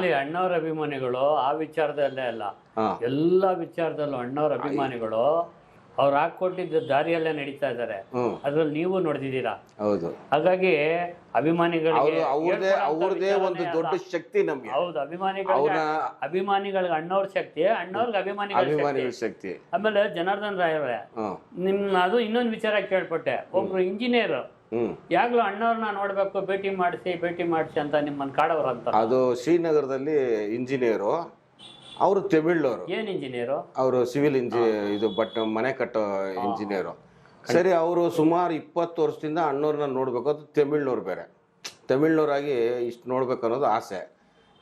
ಇರ್ಲಿ ಅಣ್ಣವ್ರ ಅಭಿಮಾನಿಗಳು ಆ ವಿಚಾರದಲ್ಲೇ ಅಲ್ಲ. ಎಲ್ಲ ವಿಚಾರದಲ್ಲೂ ಅಣ್ಣವ್ರ ಅಭಿಮಾನಿಗಳು ಅವ್ರು ಹಾಕೊಟ್ಟಿದ್ದ ದಾರಿಯಲ್ಲೇ ನಡೀತಾ ಇದ್ದಾರೆ. ಅದ್ರಲ್ಲಿ ನೀವು ನೋಡ್ದಿದ್ದೀರಾ ಹೌದು. ಹಾಗಾಗಿ ಅಭಿಮಾನಿಗಳಿಗೆ ಅವ್ರು ಅವ್ರದೇ ಅವ್ರದೇ ಒಂದು ದೊಡ್ಡ ಶಕ್ತಿ ನಮ್ಗೆ. ಹೌದು ಅಭಿಮಾನಿಗಳಿಗೆ ಅವ್ರನ್ನ ಅಭಿಮಾನಿಗಳಿಗೆ ಅಣ್ಣವ್ರ ಶಕ್ತಿ ಅಣ್ಣವ್ರಿಗೆ ಅಭಿಮಾನಿಗಳ ಶಕ್ತಿ. ಆಮೇಲೆ ಜನಾರ್ದನ್ ರಾಯವ್ರೆ ನಿಮ್ ಅದು ಇನ್ನೊಂದು ವಿಚಾರ ಕೇಳ್ಪಟ್ಟೆ. ಒಬ್ರು ಇಂಜಿನಿಯರ್ ಯಾಗ್ಲೂ ಅಣ್ಣವ್ರನ್ನ ನೋಡ್ಬೇಕು ಭೇಟಿ ಮಾಡಿಸಿ ಭೇಟಿ ಮಾಡಿಸಿ ಅಂತ ನಿಮ್ಮನ್ನ ಅಂತ ಅದು ಶ್ರೀನಗರದಲ್ಲಿ ಇಂಜಿನಿಯರು ಅವರು ತಮಿಳ್ನವರು. ಏನ್ ಇಂಜಿನಿಯರು? ಅವರು ಸಿವಿಲ್ ಇಂಜಿ ಇದು ಬಟ್ ಮನೆ ಕಟ್ಟೋ ಇಂಜಿನಿಯರು. ಸರಿ ಅವರು ಸುಮಾರು ಇಪ್ಪತ್ತು ವರ್ಷದಿಂದ ಅಣ್ಣವ್ರನ್ನ ನೋಡ್ಬೇಕು ಅದು ತಮಿಳ್ನವ್ರು ಬೇರೆ. ತಮಿಳ್ನವರಾಗಿ ಇಷ್ಟು ನೋಡ್ಬೇಕು ಅನ್ನೋದು ಆಸೆ.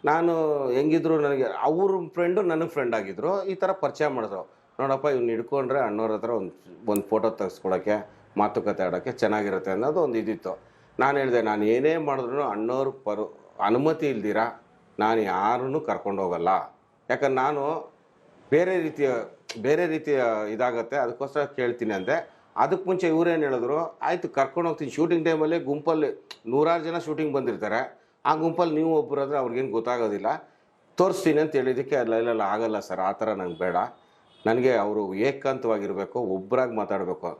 ನಾನು ಹೆಂಗಿದ್ರು ನನಗೆ ಅವ್ರ ಫ್ರೆಂಡು ನನಗೆ ಫ್ರೆಂಡ್ ಆಗಿದ್ರು ಈ ಥರ ಪರಿಚಯ ಮಾಡಿದ್ರು. ನೋಡಪ್ಪ ಇವ್ನು ಹಿಡ್ಕೊಂಡ್ರೆ ಅಣ್ಣವ್ರ ಹತ್ರ ಒಂದು ಒಂದು ಫೋಟೋ ತೆಗೆಸ್ಕೊಳಕ್ಕೆ. ಮಾತುಕತೆ ಆಡೋಕ್ಕೆ ಚೆನ್ನಾಗಿರುತ್ತೆ ಅನ್ನೋದು ಒಂದು ಇದಿತ್ತು. ನಾನು ಹೇಳಿದೆ, ನಾನು ಏನೇ ಮಾಡಿದ್ರು ಅಣ್ಣವ್ರ ಪರು, ಅನುಮತಿ ಇಲ್ದಿರ? ನಾನು ಯಾರನ್ನೂ ಕರ್ಕೊಂಡು ಹೋಗಲ್ಲ. ಯಾಕಂದ್ರೆ ನಾನು ಬೇರೆ ರೀತಿಯ ಬೇರೆ ರೀತಿಯ ಇದಾಗತ್ತೆ, ಅದಕ್ಕೋಸ್ಕರ ಕೇಳ್ತೀನಿ ಅಂದೆ. ಅದಕ್ಕೆ ಮುಂಚೆ ಇವ್ರೇನು ಹೇಳಿದ್ರು, ಆಯಿತು, ಕರ್ಕೊಂಡು ಹೋಗ್ತೀನಿ. ಶೂಟಿಂಗ್ ಟೈಮಲ್ಲಿ ಗುಂಪಲ್ಲಿ ನೂರಾರು ಜನ ಶೂಟಿಂಗ್ ಬಂದಿರ್ತಾರೆ. ಆ ಗುಂಪಲ್ಲಿ ನೀವು ಒಬ್ಬರು ಆದರೆ ಅವ್ರಿಗೇನು ಗೊತ್ತಾಗೋದಿಲ್ಲ. ತೋರಿಸ್ತೀನಿ ಅಂತ ಹೇಳಿದ್ದಕ್ಕೆ ಅಲ್ಲ, ಇಲ್ಲ ಆಗಲ್ಲ ಸರ್. ಆ ಥರ ನಂಗೆ ಬೇಡ. ನನಗೆ ಅವರು ಏಕಾಂತವಾಗಿರಬೇಕು ಒಬ್ಬರಾಗಿ ಮಾತಾಡಬೇಕು.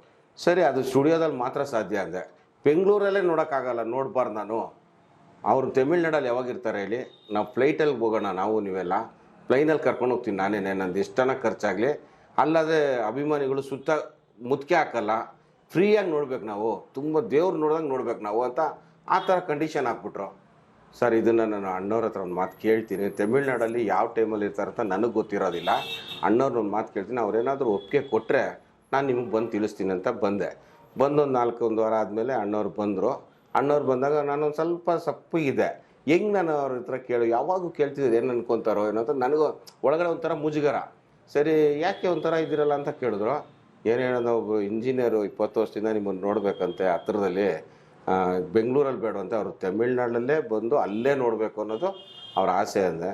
ಸರಿ, ಅದು ಸ್ಟುಡಿಯೋದಲ್ಲಿ ಮಾತ್ರ ಸಾಧ್ಯ ಅಂದೆ. ಬೆಂಗಳೂರಲ್ಲೇ ನೋಡೋಕ್ಕಾಗಲ್ಲ, ನೋಡ್ಬಾರ್ದು ನಾನು. ಅವ್ರು ತಮಿಳ್ನಾಡಲ್ಲಿ ಯಾವಾಗ ಇರ್ತಾರೆ ಹೇಳಿ, ನಾವು ಫ್ಲೈಟಲ್ಲಿ ಹೋಗೋಣ ನಾವು ನೀವೆಲ್ಲ. ಪ್ಲೈನಲ್ಲಿ ಕರ್ಕೊಂಡು ಹೋಗ್ತೀನಿ ನಾನೇನೆ ನಂದು ಎಷ್ಟನ ಖರ್ಚಾಗಲಿ. ಅಲ್ಲದೆ ಅಭಿಮಾನಿಗಳು ಸುತ್ತ ಮುತ್ಕೆ ಹಾಕಲ್ಲ, ಫ್ರೀಯಾಗಿ ನೋಡ್ಬೇಕು ನಾವು. ತುಂಬ ದೇವ್ರು ನೋಡ್ದಂಗೆ ನೋಡ್ಬೇಕು ನಾವು ಅಂತ ಆ ಥರ ಕಂಡೀಷನ್ ಹಾಕ್ಬಿಟ್ರು. ಸರ್, ಇದನ್ನು ನಾನು ಅಣ್ಣವ್ರ ಹತ್ರ ಒಂದು ಮಾತು ಕೇಳ್ತೀನಿ. ತಮಿಳ್ನಾಡಲ್ಲಿ ಯಾವ ಟೈಮಲ್ಲಿ ಅಂತ ನನಗೆ ಗೊತ್ತಿರೋದಿಲ್ಲ. ಅಣ್ಣವ್ರನ್ನ ಒಂದು ಮಾತು ಕೇಳ್ತೀನಿ ಅವ್ರೇನಾದರೂ ಒಪ್ಪಿಗೆ ಕೊಟ್ಟರೆ ನಾನು ನಿಮಗೆ ಬಂದು ತಿಳಿಸ್ತೀನಿ ಅಂತ ಬಂದೆ. ಬಂದೊಂದು ನಾಲ್ಕು, ಒಂದು ವಾರ ಆದಮೇಲೆ ಅಣ್ಣವ್ರು ಬಂದರು. ಅಣ್ಣವ್ರು ಬಂದಾಗ ನಾನೊಂದು ಸ್ವಲ್ಪ ಸಪ್ಪಗಿದೆ ಹೆಂಗೆ ನಾನು ಅವ್ರ ಹತ್ರ ಕೇಳು ಯಾವಾಗೂ ಕೇಳ್ತಿದ್ದೆ ಏನು ಅನ್ಕೊಂತಾರೋ ಏನೋ ಅಂತ. ನನಗೂ ಒಳಗಡೆ ಒಂಥರ ಮುಜುಗರ. ಸರಿ, ಯಾಕೆ ಒಂಥರ ಇದ್ದೀರಲ್ಲ ಅಂತ ಕೇಳಿದ್ರು. ಏನು ಹೇಳೋದು ಒಬ್ಬ ಇಂಜಿನಿಯರು ಇಪ್ಪತ್ತು ವರ್ಷದಿಂದ ನಿಮ್ಮನ್ನು ನೋಡಬೇಕಂತೆ ಹತ್ರದಲ್ಲಿ. ಬೆಂಗಳೂರಲ್ಲಿ ಬೇಡವಂತೆ ಅವರು ತಮಿಳ್ನಾಡಲ್ಲೇ ಬಂದು ಅಲ್ಲೇ ನೋಡಬೇಕು ಅನ್ನೋದು ಅವ್ರ ಆಸೆ ಅಂದೆ.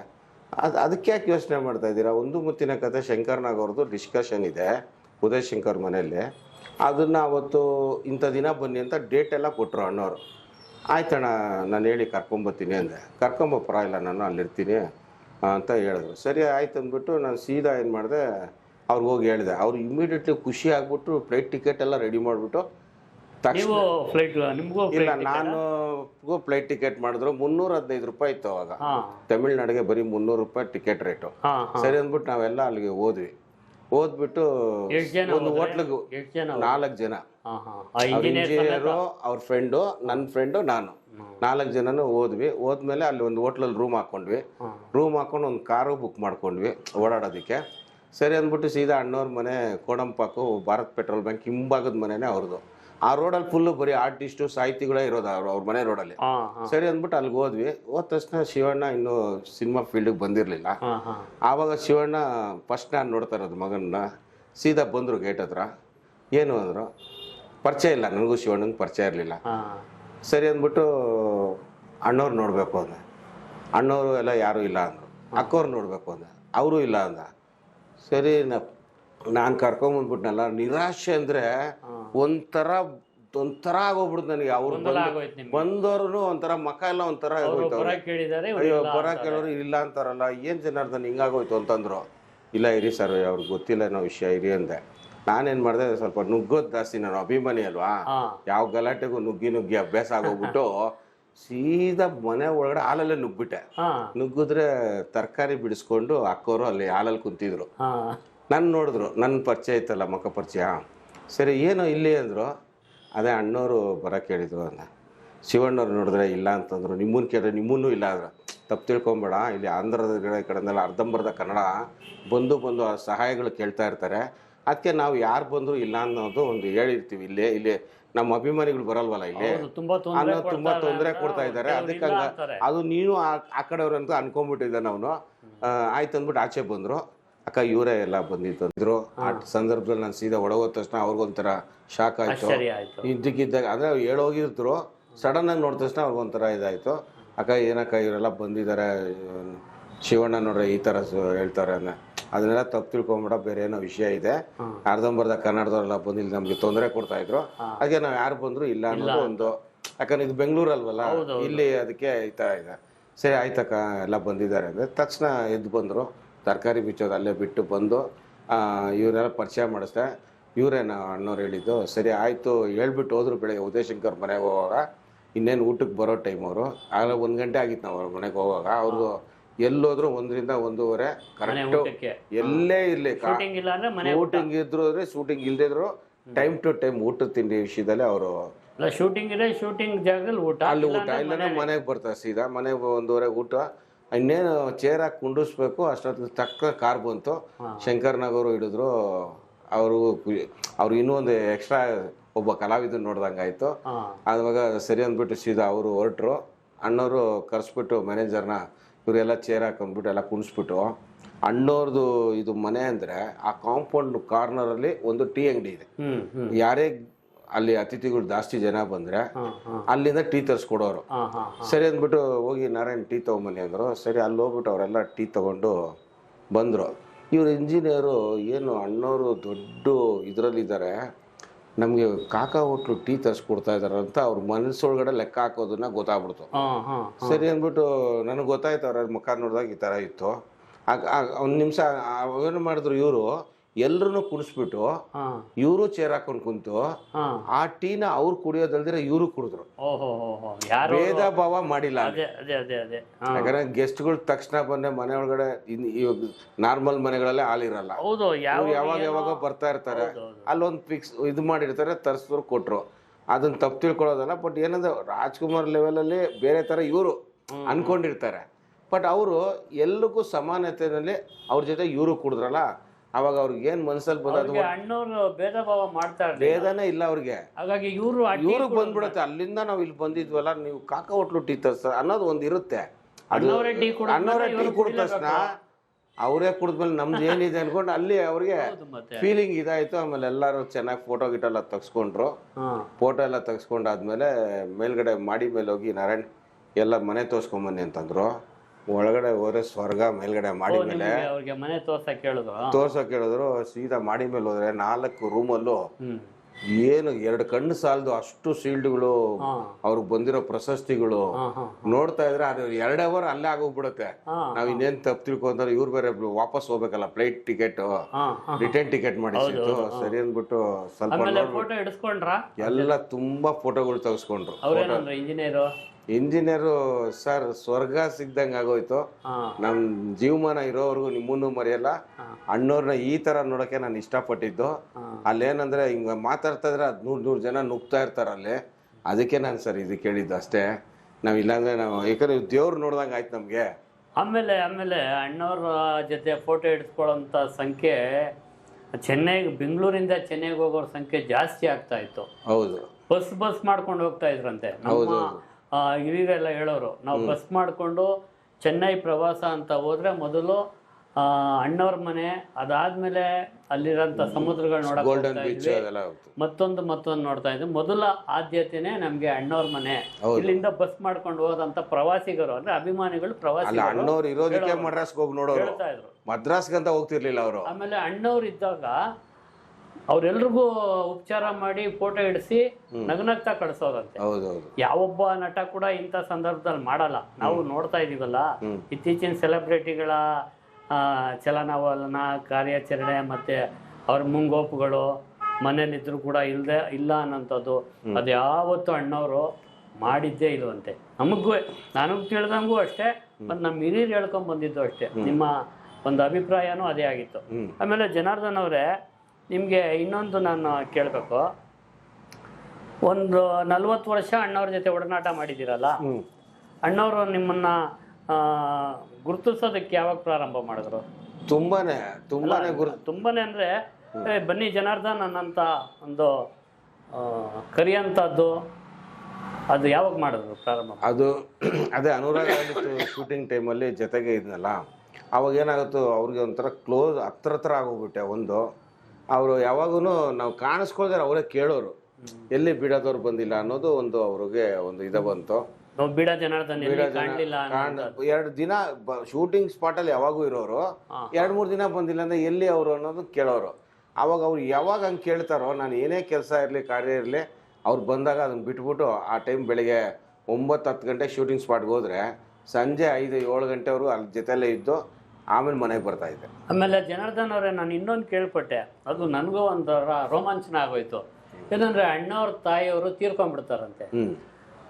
ಅದು, ಅದಕ್ಕೆ ಯಾಕೆ ಯೋಚನೆ ಮಾಡ್ತಾ ಇದ್ದೀರಾ? ಒಂದು ಮುತ್ತಿನ ಕತೆ ಶಂಕರ್ನಾಗ್ ಅವ್ರದ್ದು ಡಿಸ್ಕಷನ್ ಇದೆ. ಉದಯ್ ಶಂಕರ್ ಮನೆಯಲ್ಲಿ. ಅದನ್ನು ಅವತ್ತು ಇಂಥ ದಿನ ಬನ್ನಿ ಅಂತ ಡೇಟ್ ಎಲ್ಲ ಕೊಟ್ಟರು ಅಣ್ಣವರು. ಆಯ್ತಣ್ಣ ನಾನು ಹೇಳಿ ಕರ್ಕೊಂಬತ್ತೀನಿ ಅಂದೆ. ಕರ್ಕೊಂಬ ಇಲ್ಲ ನಾನು ಅಲ್ಲಿರ್ತೀನಿ ಅಂತ ಹೇಳಿದ್ರು. ಸರಿ ಆಯ್ತು ಅಂದ್ಬಿಟ್ಟು ನಾನು ಸೀದಾ ಏನು ಮಾಡಿದೆ ಅವ್ರಿಗೆ ಹೋಗಿ ಹೇಳಿದೆ. ಅವ್ರು ಇಮಿಡಿಯೇಟ್ಲಿ ಖುಷಿ ಆಗ್ಬಿಟ್ಟು ಫ್ಲೈಟ್ ಟಿಕೆಟ್ ಎಲ್ಲ ರೆಡಿ ಮಾಡಿಬಿಟ್ಟು ತಕ್ಷಣ ಫ್ಲೈಟ್ ನಿಮಗೂ ಇಲ್ಲ flight ನಾನು ಫ್ಲೈಟ್ ಟಿಕೆಟ್ ಮಾಡಿದ್ರು. ಮುನ್ನೂರ ಹದಿನೈದು ರೂಪಾಯಿ ಇತ್ತು ಅವಾಗ. ತಮಿಳ್ನಾಡಿಗೆ ಬರೀ ಮುನ್ನೂರು ರೂಪಾಯಿ ಟಿಕೆಟ್ ರೇಟು ಸರಿ ಅಂದ್ಬಿಟ್ಟು ನಾವೆಲ್ಲ ಅಲ್ಲಿಗೆ ಹೋದ್ವಿ. ಜನ ಒಂದು? ಹೋಟ್ಲಿಗೆ ನಾಲ್ಕು ಜನ. ಇಂಜಿನಿಯರು ಅವ್ರ ಫ್ರೆಂಡು ನನ್ನ ಫ್ರೆಂಡು ನಾನು ನಾಲ್ಕು ಜನನು ಓದ್ವಿ. ಹೋದ್ಮೇಲೆ ಅಲ್ಲಿ ಒಂದು ಹೋಟ್ಲಲ್ಲಿ ರೂಮ್ ಹಾಕೊಂಡ್ವಿ. ರೂಮ್ ಹಾಕೊಂಡು ಒಂದು ಕಾರು ಬುಕ್ ಮಾಡ್ಕೊಂಡ್ವಿ ಓಡಾಡೋದಕ್ಕೆ. ಸರಿ ಅಂದ್ಬಿಟ್ಟು ಸೀದಾ ಅಣ್ಣವ್ರ ಮನೆ ಕೋಡಂಪಾಕು ಭಾರತ್ ಪೆಟ್ರೋಲ್ ಬ್ಯಾಂಕ್ ಹಿಂಭಾಗದ ಮನೆನೇ ಅವ್ರದ್ದು ಆ ರೋಡಲ್ಲಿ ಫುಲ್ಲು ಬರೀ ಆರ್ಟಿಸ್ಟು ಸಾಹಿತಿಗಳೇ ಇರೋದು ಅವ್ರು ಅವ್ರ ಮನೆ ರೋಡಲ್ಲಿ. ಸರಿ ಅಂದ್ಬಿಟ್ಟು ಅಲ್ಲಿಗೆ ಹೋದ್ವಿ. ಹೋದ ತಕ್ಷಣ ಶಿವಣ್ಣ ಇನ್ನೂ ಸಿನಿಮಾ ಫೀಲ್ಡಿಗೆ ಬಂದಿರಲಿಲ್ಲ. ಆವಾಗ ಶಿವಣ್ಣ ಫಸ್ಟ್ ನಾನು ನೋಡ್ತಾ ಇರೋದು ಮಗನ್ನ ಸೀದಾ ಬಂದರು ಗೇಟ್ ಹತ್ರ. ಏನು ಅಂದರು? ಪರಿಚಯ ಇಲ್ಲ ನನಗೂ ಶಿವಣ್ಣನ ಪರಿಚಯ ಇರಲಿಲ್ಲ. ಸರಿ ಅಂದ್ಬಿಟ್ಟು ಅಣ್ಣವ್ರು ನೋಡಬೇಕು ಅಂದೆ. ಅಣ್ಣವರು ಎಲ್ಲ ಯಾರೂ ಇಲ್ಲ ಅಂದರು. ಅಕ್ಕವ್ರು ನೋಡಬೇಕು ಅಂದೆ. ಅವರು ಇಲ್ಲ ಅಂದ. ಸರಿ ನಾನು ಕರ್ಕೊಂಬಂದ್ಬಿಟ್ನಲ್ಲ ನಿರಾಶೆ ಅಂದರೆ ಒಂಥರ ಒಂಥರ ಆಗೋಗ್ಬಿಡ್ತು ನನಗೆ. ಅವ್ರು ಬಂದವರು ಒಂಥರ ಮಕ ಎಲ್ಲ ಒಂಥರ ಅಯ್ಯೋ ಬರ ಕೇಳೋರು ಇಲ್ಲ ಅಂತಾರಲ್ಲ ಏನು ಜನಾರ್ದನ್ ಹಿಂಗಾಗೋಯ್ತು ಅಂತಂದ್ರು. ಇಲ್ಲ ಇರಿ ಸರ್ ಅವ್ರಿಗೆ ಗೊತ್ತಿಲ್ಲ ನಾವು ವಿಷಯ ಇರಿ ಅಂದೆ. ನಾನೇನ್ ಮಾಡಿದೆ ಸ್ವಲ್ಪ ನುಗ್ಗೋದು ಜಾಸ್ತಿ ನಾನು ಅಭಿಮಾನಿ ಅಲ್ವಾ? ಯಾವ ಗಲಾಟೆಗೂ ನುಗ್ಗಿ ನುಗ್ಗಿ ಅಭ್ಯಾಸ ಆಗೋಗ್ಬಿಟ್ಟು ಸೀದಾ ಮನೆ ಒಳಗಡೆ ಹಾಲಲ್ಲೇ ನುಗ್ಬಿಟ್ಟೆ ನುಗ್ಗಿದ್ರೆ ತರಕಾರಿ ಬಿಡಿಸ್ಕೊಂಡು ಅಕ್ಕೋರು ಅಲ್ಲಿ ಹಾಲಲ್ಲಿ ಕುಂತಿದ್ರು. ನನ್ನ ನೋಡಿದ್ರು ನನ್ನ ಪರಿಚಯ ಇತ್ತಲ್ಲ ಮಕ್ಕ ಪರಿಚಯ. ಸರಿ ಏನು ಇಲ್ಲಿ ಅಂದರು ಅದೇ ಅಣ್ಣವರು ಬರೋಕ್ಕೆ ಹೇಳಿದ್ರು ಅಂದ. ಶಿವಣ್ಣವ್ರು ನೋಡಿದ್ರೆ ಇಲ್ಲ ಅಂತಂದ್ರು. ನಿಮ್ಮನ್ನು ಕೇಳಿದ್ರೆ ನಿಮ್ಮನ್ನು ಇಲ್ಲ ಅಂದ್ರೆ. ತಪ್ಪು ತಿಳ್ಕೊಂಬೇಡ ಇಲ್ಲಿ ಆಂಧ್ರದ ಕಡೆ ಕಡೆಯಿಂದೆಲ್ಲ ಅರ್ಧಂಬರ್ಧ ಕನ್ನಡ ಬಂದು ಬಂದು ಆ ಸಹಾಯಗಳು ಕೇಳ್ತಾ ಇರ್ತಾರೆ. ಅದಕ್ಕೆ ನಾವು ಯಾರು ಬಂದರೂ ಇಲ್ಲ ಅನ್ನೋದು ಒಂದು ಹೇಳಿರ್ತೀವಿ. ಇಲ್ಲೇ ಇಲ್ಲಿ ನಮ್ಮ ಅಭಿಮಾನಿಗಳು ಬರಲ್ವಲ್ಲ ಇಲ್ಲಿ? ತುಂಬಾ ತೊಂದರೆ ಅನ್ನೋ ತುಂಬಾ ತೊಂದರೆ ಕೊಡ್ತಾ ಇದ್ದಾರೆ. ಅದಕ್ಕೆ ಹಂಗ ಅದು ನೀನು ಆ- ಆ ಕಡೆಯವ್ರು ಅಂತ ಅನ್ಕೊಂಡ್ಬಿಟ್ಟಿದ್ದಾನೆ ಅವನು ಆಯ್ತು ಅಂದ್ಬಿಟ್ಟು ಆಚೆ ಬಂದ್ರು. ಅಕ್ಕ ಇವರೇ ಎಲ್ಲ ಬಂದಿತ್ತು ಅಂದ್ರು. ಆ ಸಂದರ್ಭದಲ್ಲಿ ನಾನು ಸೀದಾ ಒಳಗೋದ ತಕ್ಷಣ ಅವ್ರಿಗೊಂಥರ ಶಾಕ್ ಆಯ್ತು. ಆಶ್ಚರ್ಯ ಆಯ್ತು. ಇದ್ದಕ್ಕಿದ್ದಾಗ ಅಂದ್ರೆ ಹೇಳೋಗಿದ್ರು. ಸಡನ್ ಆಗಿ ನೋಡಿದ ತಕ್ಷಣ ಅವ್ರಿಗೊಂಥರ ಇದಾಯ್ತು. ಅಕ್ಕ ಏನಕ್ಕ ಇವರೆಲ್ಲ ಬಂದಿದ್ದಾರೆ? ಶಿವಣ್ಣ ನೋಡ್ರಿ ಈ ತರ ಸು- ಹೇಳ್ತಾರೆ ಅನ್ನೋ ಅದನ್ನೆಲ್ಲ ತಪ್ಪು ತಿಳ್ಕೊಂಬಿಡ ಬೇರೆ ಏನೋ ವಿಷಯ ಇದೆ. ಅರ್ಧಂಬರ್ಧ ಕನ್ನಡದವರೆಲ್ಲ ಬಂದಿಲ್ಲ ನಮ್ಗೆ ತೊಂದರೆ ಕೊಡ್ತಾ ಇದ್ರು. ಅದಕ್ಕೆ ನಾವು ಯಾರು ಬಂದ್ರು ಇಲ್ಲ ಅನ್ನೋದು ಒಂದು ಯಾಕಂದ್ರೆ ಇದು ಬೆಂಗಳೂರು ಅಲ್ವಲ್ಲ? ಇಲ್ಲಿ ಅದಕ್ಕೆ ಈ ತರ ಇದೆ. ಸರಿ ಆಯ್ತಕ್ಕ ಎಲ್ಲ ಬಂದಿದ್ದಾರೆ ಅಂದ್ರೆ ತಕ್ಷಣ ಎದ್ದು ಬಂದರು. ತರಕಾರಿ ಬಿಚ್ಚೋದು ಅಲ್ಲೇ ಬಿಟ್ಟು ಬಂದು ಆ, ಇವರೆಲ್ಲ ಪರಿಚಯ ಮಾಡಿಸ್ದೆ. ಇವರೇನು ಅಣ್ಣವ್ರು ಹೇಳಿದ್ದು ಸರಿ ಆಯಿತು ಹೇಳ್ಬಿಟ್ಟು ಹೋದ್ರು ಬೆಳಗ್ಗೆ ಉದಯಶಂಕರ್ ಮನೆಗೆ ಹೋಗುವಾಗ ಇನ್ನೇನು ಊಟಕ್ಕೆ ಬರೋ ಟೈಮ್ ಅವರು. ಆಗಲೇ ಒಂದು ಗಂಟೆ ಆಗಿತ್ತು ನಾವು ಅವ್ರ ಮನೆಗೆ ಹೋಗುವಾಗ. ಅವ್ರದ್ದು ಎಲ್ಲೋದ್ರು ಒಂದರಿಂದ ಒಂದೂವರೆ ಕರೆಕ್ಟು ಎಲ್ಲೇ ಇರಲಿ ಶೂಟಿಂಗ್ ಇಲ್ಲ ಅಂದ್ರೆ ಮನೆ ಊಟ. ಶೂಟಿಂಗ್ ಇದ್ರು ಅಂದ್ರೆ ಶೂಟಿಂಗ್ ಇಲ್ದಿದ್ರು ಟೈಮ್ ಟು ಟೈಮ್ ಊಟ ತಿಂಡಿ ವಿಷಯದಲ್ಲಿ ಅವರು ಶೂಟಿಂಗ್ ಇದೆ ಶೂಟಿಂಗ್ ಜಾಗದಲ್ಲಿ ಊಟ ಅಲ್ಲಿ ಊಟ ಇಲ್ಲ ಮನೆಗೆ ಬರ್ತಾರೆ ಸೀದಾ ಮನೆಗೆ ಒಂದೂವರೆ ಊಟ. ಇನ್ನೇನು ಚೇರ್ ಹಾಕಿ ಕುಂಡಿಸ್ಬೇಕು ಅಷ್ಟೊತ್ತಿಗೆ ತಕ್ಕ ಕಾರ್ ಬಂತು. ಶಂಕರ್ನಾಗವರು ಶಂಕರ್ ನಗರ್ ಹಿಡಿದ್ರು ಅವರು ಅವ್ರು ಇನ್ನೂ ಒಂದು ಎಕ್ಸ್ಟ್ರಾ ಒಬ್ಬ ಕಲಾವಿದ ನೋಡ್ದಂಗೆ ಆಯಿತು. ಹಾ. ಆವಾಗ ಸರಿ ಅಂದ್ಬಿಟ್ಟು ಸೀದಾ ಅವರು ಹೊರಟ್ರು. ಅಣ್ಣವರು ಕರೆಸ್ಬಿಟ್ಟು ಮ್ಯಾನೇಜರ್ನ ಇವರೆಲ್ಲ ಚೇರ್ ಹಾಕೊಂಡ್ಬಿಟ್ಟು ಎಲ್ಲ ಕುಣಿಸ್ಬಿಟ್ಟು ಅಣ್ಣವ್ರದ್ದು ಇದು ಮನೆ ಅಂದರೆ ಆ ಕಾಂಪೌಂಡ್ ಕಾರ್ನರಲ್ಲಿ ಒಂದು ಟೀ ಅಂಗಡಿ ಇದೆ. ಯಾರೇ ಅಲ್ಲಿ ಅತಿಥಿಗಳು ಜಾಸ್ತಿ ಜನ ಬಂದರೆ ಅಲ್ಲಿಂದ ಟೀ ತರಿಸ್ಕೊಡೋರು. ಸರಿ ಅಂದ್ಬಿಟ್ಟು ಹೋಗಿ ನಾರಾಯಣ್ ಟೀ ತೊಗೊಂಬನ್ನಿ ಅಂದರು. ಸರಿ ಅಲ್ಲಿ ಹೋಗ್ಬಿಟ್ಟು ಅವರೆಲ್ಲ ಟೀ ತಗೊಂಡು ಬಂದರು. ಇವ್ರು ಇಂಜಿನಿಯರು ಏನು ಅಣ್ಣವರು ದೊಡ್ಡ ಇದರಲ್ಲಿದ್ದಾರೆ. ನಮಗೆ ಕಾಕಾ ಹೋಟ್ಲು ಟೀ ತರಿಸ್ಕೊಡ್ತಾ ಇದ್ದಾರೆ ಅಂತ ಅವ್ರ ಮನಸ್ಸೊಳಗಡೆ ಲೆಕ್ಕ ಹಾಕೋದನ್ನ ಗೊತ್ತಾಗ್ಬಿಡ್ತು. ಸರಿ ಅಂದ್ಬಿಟ್ಟು ನನಗೆ ಗೊತ್ತಾಯ್ತು ಅವ್ರ ಮುಖ ನೋಡಿದಾಗ ಈ ಥರ ಇತ್ತು. ಆಗ ಒಂದು ನಿಮಿಷ ಏನು ಮಾಡಿದ್ರು ಇವರು? ಎಲ್ಲರನ್ನೂ ಕುಡಿಸ್ಬಿಟ್ಟು ಹಾ. ಇವರು ಚೇರ್ ಹಾಕೊಂಡು ಕುಂತು ಆ ಟೀನ ಅವ್ರು ಕುಡಿಯೋದಲ್ದಿರ ಇವರು ಕುಡಿದ್ರು. ಭೇದ ಭಾವ ಮಾಡಿಲ್ಲ ಯಾಕಂದ್ರೆ ಗೆಸ್ಟ್ಗಳು ತಕ್ಷಣ ಬಂದೆ ಮನೆ ಒಳಗಡೆ ಇವಾಗ ನಾರ್ಮಲ್ ಮನೆಗಳಲ್ಲೇ ಆಲಿರಲ್ಲ ಯಾವಾಗ ಯಾವಾಗ ಬರ್ತಾ ಇರ್ತಾರೆ. ಅಲ್ಲೊಂದು ಫಿಕ್ಸ್ ಇದು ಮಾಡಿರ್ತಾರೆ ತರಿಸಿದ್ರು ಕೊಟ್ರು. ಅದನ್ನ ತಪ್ಪು ತಿಳ್ಕೊಳ್ಳೋದಲ್ಲ ಬಟ್ ಏನಂದ್ರೆ ರಾಜ್ಕುಮಾರ್ ಲೆವೆಲಲ್ಲಿ ಬೇರೆ ಥರ ಇವರು ಅನ್ಕೊಂಡಿರ್ತಾರೆ. ಬಟ್ ಅವರು ಎಲ್ಲಕ್ಕೂ ಸಮಾನತೆಯಲ್ಲಿ ಅವ್ರ ಜೊತೆ ಇವರು ಕುಡಿದ್ರಲ್ಲ ಅವಾಗ ಅವ್ರಿಗೆ ಏನು ಮನ್ಸಲ್ಲಿ ಬಂದ ಅದು ಅವ್ರಿಗೆ ಅಣ್ಣವ್ರು ಭೇದ ಭಾವ ಮಾಡ್ತಾ ಇರ್ಲಿಲ್ಲ. ಭೇದನೇ ಇಲ್ಲ ಅವ್ರಿಗೆ. ಹಾಗಾಗಿ ಇವರು ಇವ್ರಿಗೆ ಬಂದ್ಬಿಡುತ್ತೆ. ಅಲ್ಲಿಂದ ನಾವು ಇಲ್ಲಿ ಬಂದಿದ್ವಲ್ಲ ನೀವು ಕಾಕ ಹೊಟ್ಲು ಟೀ ತರ್ಸ ಅನ್ನೋದು ಒಂದು ಇರುತ್ತೆ. ಅಣ್ಣವರೇ ಟೀ ಕುಡಿದ ತಕ್ಷಣ ಅವರೇ ಕುಡಿದ್ಮೇಲೆ ನಮ್ದು ಏನಿದೆ ಅನ್ಕೊಂಡು ಅಲ್ಲಿ ಅವ್ರಿಗೆ ಫೀಲಿಂಗ್ ಇದಾಯ್ತು. ಆಮೇಲೆ ಎಲ್ಲರೂ ಚೆನ್ನಾಗಿ ಫೋಟೋ ಗಿಟ ಎಲ್ಲ ತೆಗ್ಸ್ಕೊಂಡ್ರು. ಫೋಟೋ ಎಲ್ಲ ತೆಗ್ಸ್ಕೊಂಡಾದ್ಮೇಲೆ ಮೇಲ್ಗಡೆ ಮಾಡಿ ಮೇಲೆ ಹೋಗಿ ನಾರಾಯಣ್ ಎಲ್ಲ ಮನೆ ತೋರ್ಸ್ಕೊಂಬನ್ನಿ ಅಂತಂದ್ರು. ಒಳಗಡೆ ಹೋದ್ರೆ ಸ್ವರ್ಗ ಮೇಲ್ಗಡೆ ಮಾಡಿ ಮೇಲೆ ಅವ್ರಿಗೆ ಮನೆ ತೋರ್ಸಕ್ ಕೇಳಿದ್ರು ತೋರ್ಸೋಕೆ ಹೇಳಿದ್ರು ಸೀದಾ ಮಾಡಿ ಮೇಲೆ ಹೋದ್ರೆ ನಾಲ್ಕು ರೂಮಲ್ಲೂ ಏನು ಎರಡು ಕಣ್ಣು ಸಾಲದು ಅಷ್ಟು ಶೀಲ್ಡ್ಗಳು ಅವ್ರಿಗೆ ಬಂದಿರೋ ಪ್ರಶಸ್ತಿಗಳು. ನೋಡ್ತಾ ಇದ್ರೆ ಅದು ಎರಡು ಅವರ್ ಅಲ್ಲೇ ಆಗೋಗ್ಬಿಡುತ್ತೆ. ನಾವ್ ಇನ್ನೇನ್ ತಪ್ಪು ತಿಳ್ಕೊಂತಾರೆ ಇವ್ರು ಬೇರೆ ವಾಪಸ್ ಹೋಗ್ಬೇಕಲ್ಲ ಫ್ಲೈಟ್ ಟಿಕೆಟ್ ರಿಟರ್ನ್ ಟಿಕೆಟ್ ಮಾಡಿಸಿತ್ತು ಸರಿ ಅಂದ್ಬಿಟ್ಟು ಸ್ವಲ್ಪ ಎಲ್ಲ ತುಂಬಾ ಫೋಟೋಗಳು ತೆಗೆಸ್ಕೊಂಡ್ರು ಇಂಜಿನಿಯರು ಇಂಜಿನಿಯರು ಸರ್ ಸ್ವರ್ಗ ಸಿಗ್ದಂಗೆ ಆಗೋಯ್ತು. ನಮ್ಮ ನಮ್ ಜೀವಮಾನ ಇರೋವರೆಗೂ ನಿಮ್ಮನ್ನು ಮರೆಯಲ್ಲ. ಅಣ್ಣವ್ರನ್ನ ಈ ತರ ನೋಡಕ್ಕೆ ನಾನು ಇಷ್ಟಪಟ್ಟಿದ್ದು. ಅಲ್ಲೇನಂದರೆ ಹಿಂಗ ಮಾತಾಡ್ತಾ ಇದ್ರೆ ಅದ್ ನೂರ್ ನೂರ್ ಜನ ನುಗ್ತಾ ಇರ್ತಾರೆ ಅಲ್ಲಿ. ಅದಕ್ಕೆ ನಾನು ಸರ್ ಇದು ಕೇಳಿದ್ದು ಅಷ್ಟೇ. ನಾವು ಇಲ್ಲಾಂದ್ರೆ ನಾವು ಯಾಕಂದ್ರೆ ದೇವ್ರು ನೋಡ್ದಂಗೆ ಆಯ್ತು ನಮ್ಗೆ. ಆಮೇಲೆ ಆಮೇಲೆ ಅಣ್ಣವ್ರ ಜೊತೆ ಫೋಟೋ ಹಿಡಿಸ್ಕೊಳ್ಳೋಂಥ ಸಂಖ್ಯೆ ಚೆನ್ನೈಗೆ ಬೆಂಗಳೂರಿಂದ ಚೆನ್ನೈಗೆ ಹೋಗೋರ ಸಂಖ್ಯೆ ಜಾಸ್ತಿ ಆಗ್ತಾ ಇತ್ತು. ಹೌದು. ಬಸ್ ಬಸ್ ಮಾಡ್ಕೊಂಡು ಹೋಗ್ತಾ ಇದ್ರಂತೆ. ನಮ್ಮ ಆ, ಹಿರಿಯರೆಲ್ಲ ಹೇಳೋರು ನಾವು ಬಸ್ ಮಾಡಿಕೊಂಡು ಚೆನ್ನೈ ಪ್ರವಾಸ ಅಂತ ಹೋದ್ರೆ ಮೊದಲು ಅಣ್ಣವ್ರ ಮನೆ ಅದಾದ್ಮೇಲೆ ಅಲ್ಲಿರೋಂಥ ಸಮುದ್ರಗಳು ನೋಡಕ್ ಮತ್ತೊಂದು ಮತ್ತೊಂದು ನೋಡ್ತಾ ಇದ್ವಿ. ಮೊದಲ ಆದ್ಯತೆನೆ ನಮ್ಗೆ ಅಣ್ಣವ್ರ ಮನೆ. ಇಲ್ಲಿಂದ ಬಸ್ ಮಾಡ್ಕೊಂಡು ಹೋದಂತ ಪ್ರವಾಸಿಗರು ಅಂದ್ರೆ ಅಭಿಮಾನಿಗಳು ಪ್ರವಾಸಿಗರು ಅಣ್ಣವ್ರು ಇರೋದಕ್ಕೆ ಮಡ್ರಾಸ್ಗೆ ಹೋಗಿ ನೋಡೋರು. ಮದ್ರಾಸ್ಗಂತ ಹೋಗ್ತಿರ್ಲಿಲ್ಲ ಅವರು. ಆಮೇಲೆ ಅಣ್ಣವ್ರು ಇದ್ದಾಗ ಅವ್ರೆಲ್ರಿಗೂ ಉಪಚಾರ ಮಾಡಿ ಫೋಟೋ ಇಡಿಸಿ ನಗನಗ್ತಾ ಕಳಿಸೋದಂತೆ. ಯಾವೊಬ್ಬ ನಟ ಕೂಡ ಇಂಥ ಸಂದರ್ಭದಲ್ಲಿ ಮಾಡಲ್ಲ. ನಾವು ನೋಡ್ತಾ ಇದೀವಲ್ಲ. ಇತ್ತೀಚಿನ ಸೆಲೆಬ್ರಿಟಿಗಳ ಚಲನವಲನ ಕಾರ್ಯಾಚರಣೆ ಮತ್ತೆ ಅವ್ರ ಮುಂಗೋಪುಗಳು ಮನೇಲಿದ್ರು ಕೂಡ ಇಲ್ಲದೆ ಇಲ್ಲ ಅನ್ನೋಂಥದ್ದು ಅದು ಯಾವತ್ತು ಅಣ್ಣವರು ಮಾಡಿದ್ದೇ ಇಲ್ವಂತೆ. ನಮಗೂ ನನಗೆ ತಿಳಿದಂಗೂ ಅಷ್ಟೇ ಮತ್ತು ನಮ್ಮ ಹಿರಿಯರು ಹೇಳ್ಕೊಂಡ್ ಬಂದಿದ್ದು ಅಷ್ಟೇ. ನಿಮ್ಮ ಒಂದು ಅಭಿಪ್ರಾಯನೂ ಅದೇ ಆಗಿತ್ತು. ಆಮೇಲೆ ಜನಾರ್ದನ್ ಅವರೇ ನಿಮಗೆ ಇನ್ನೊಂದು ನಾನು ಕೇಳಬೇಕು. ಒಂದು ನಲ್ವತ್ತು ವರ್ಷ ಅಣ್ಣವ್ರ ಜೊತೆ ಒಡನಾಟ ಮಾಡಿದ್ದೀರಲ್ಲ? ಅಣ್ಣವರು ನಿಮ್ಮನ್ನ ಗುರುತಿಸೋದಕ್ಕೆ ಯಾವಾಗ ಪ್ರಾರಂಭ ಮಾಡಿದ್ರು? ತುಂಬಾನೇ ತುಂಬಾನೇ ಗುರು ತುಂಬಾನೇ ಅಂದ್ರೆ ಬನ್ನಿ ಜನಾರ್ದನ್ ಅನ್ನಂತ ಒಂದು ಕರಿಯಂತದ್ದು ಕರಿಯಂಥದ್ದು ಅದು ಯಾವಾಗ ಮಾಡಿದ್ರು ಪ್ರಾರಂಭ? ಅದು ಅದೇ ಅನುರಾಗ ಶೂಟಿಂಗ್ ಟೈಮಲ್ಲಿ ಜೊತೆಗೆ ಇದ್ನಲ್ಲ. ಅವಾಗ ಏನಾಗುತ್ತೋ ಅವ್ರಿಗೆ ಒಂಥರ ಕ್ಲೋಸ್ ಹತ್ರ ಹತ್ರ ಆಗೋಗ್ಬಿಟ್ಟೆ ಒಂದು. ಅವರು ಯಾವಾಗೂ ನಾವು ಕಾಣಿಸ್ಕೊಳ್ದಾರೆ ಅವರೇ ಕೇಳೋರು. ಎಲ್ಲಿ ಬಿಡೋದವ್ರು ಬಂದಿಲ್ಲ ಅನ್ನೋದು ಒಂದು ಅವ್ರಿಗೆ ಒಂದು ಇದ ಬಂತು. ನಾವು ಬಿಡ ಜನಾರ್ದನ್ ಎಲ್ಲಿ ಕಾಣ್ಲಿಲ್ಲ ಎರಡು ದಿನ ಶೂಟಿಂಗ್ ಸ್ಪಾಟಲ್ಲಿ ಯಾವಾಗೂ ಇರೋರು. ಎರಡ್ ಮೂರ್ ಮೂರು ದಿನ ಬಂದಿಲ್ಲ ಅಂದ್ರೆ ಎಲ್ಲಿ ಅವರು ಅನ್ನೋದು ಕೇಳೋರು. ಅವಾಗ ಅವ್ರು ಯಾವಾಗ ಹಂಗೆ ಕೇಳ್ತಾರೋ ನಾನು ಏನೇ ಕೆಲಸ ಇರಲಿ ಕಾರ್ಯ ಇರಲಿ ಅವ್ರು ಬಂದಾಗ ಅದನ್ನ ಬಿಟ್ಬಿಟ್ಟು ಆ ಟೈಮ್ ಬೆಳಿಗ್ಗೆ ಒಂಬತ್ತು ಹತ್ತು ಗಂಟೆ ಶೂಟಿಂಗ್ ಸ್ಪಾಟ್ಗೆ ಹೋದ್ರೆ ಸಂಜೆ ಐದು ಏಳು ಗಂಟೆವರೆಗೂ ಅಲ್ಲಿ ಜೊತೆಲೇ ಇದ್ದು ಆಮೇಲೆ ಮನೆಗೆ ಬರ್ತಾ ಇದ್ದೆ. ಆಮೇಲೆ ಜನಾರ್ದನ್ ಅವರೇ ನಾನು ಇನ್ನೊಂದು ಕೇಳ್ಪಟ್ಟೆ. ಅದು ನನಗೂ ಒಂಥರ ರೋಮಾಂಚನ ಆಗೋಯ್ತು. ಏನಂದ್ರೆ ಅಣ್ಣವ್ರ ತಾಯಿಯವರು ತೀರ್ಕೊಂಡ್ಬಿಡ್ತಾರಂತೆ.